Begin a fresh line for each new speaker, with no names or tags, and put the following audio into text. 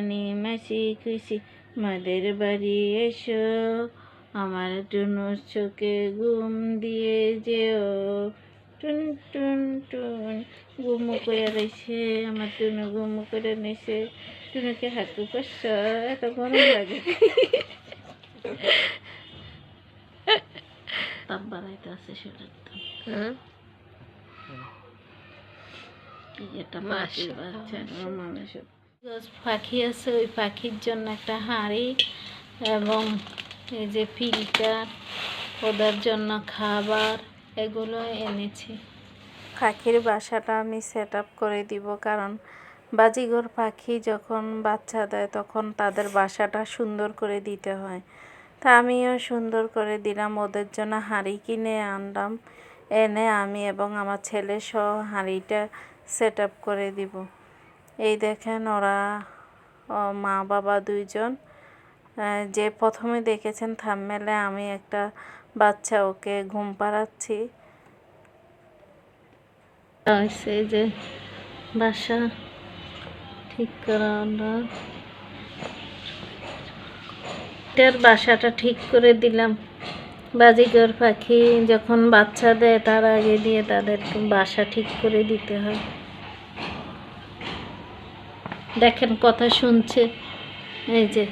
রানী মাসি খুশি মাদের বাড়ি এসো আমার টুনুর চোখে ঘুম দিয়ে যেও। টুন টুন টুন গুমু করে রয়েছে আমার টুনু গুমু করে নিছে টুনুকে হাতু করছ এত গরম লাগে। তাপ বাড়াইতে আছে সেটা
হ্যাঁ?
বাচ্চা মানুষ পাখি আছে, ওই পাখির জন্য একটা হাঁড়ি এবং এই যে ফিল্টার, ওদের জন্য খাবার, এগুলো এনেছি। পাখির বাসাটা আমি সেট করে দিব, কারণ বাজিঘর পাখি যখন বাচ্চা দেয় তখন তাদের বাসাটা সুন্দর করে দিতে হয়। তা আমিও সুন্দর করে দিলাম, ওদের জন্য হাঁড়ি কিনে আনলাম, এনে আমি এবং আমার ছেলে সহ হাঁড়িটা সেট করে দিব। এই দেখেন ওরা মা বাবা দুইজন যে প্রথমে দেখেছেন থামমেলে আমি একটা বাচ্চা ওকে ঘুম পাড়াচ্ছি। যে বাসা ঠিক করা বাসাটা ঠিক করে দিলাম। বাজিগর পাখি যখন বাচ্চা দেয় তার আগে দিয়ে তাদের বাসা ঠিক করে দিতে হয়। দেখেন কথা শুনছে। এই যে।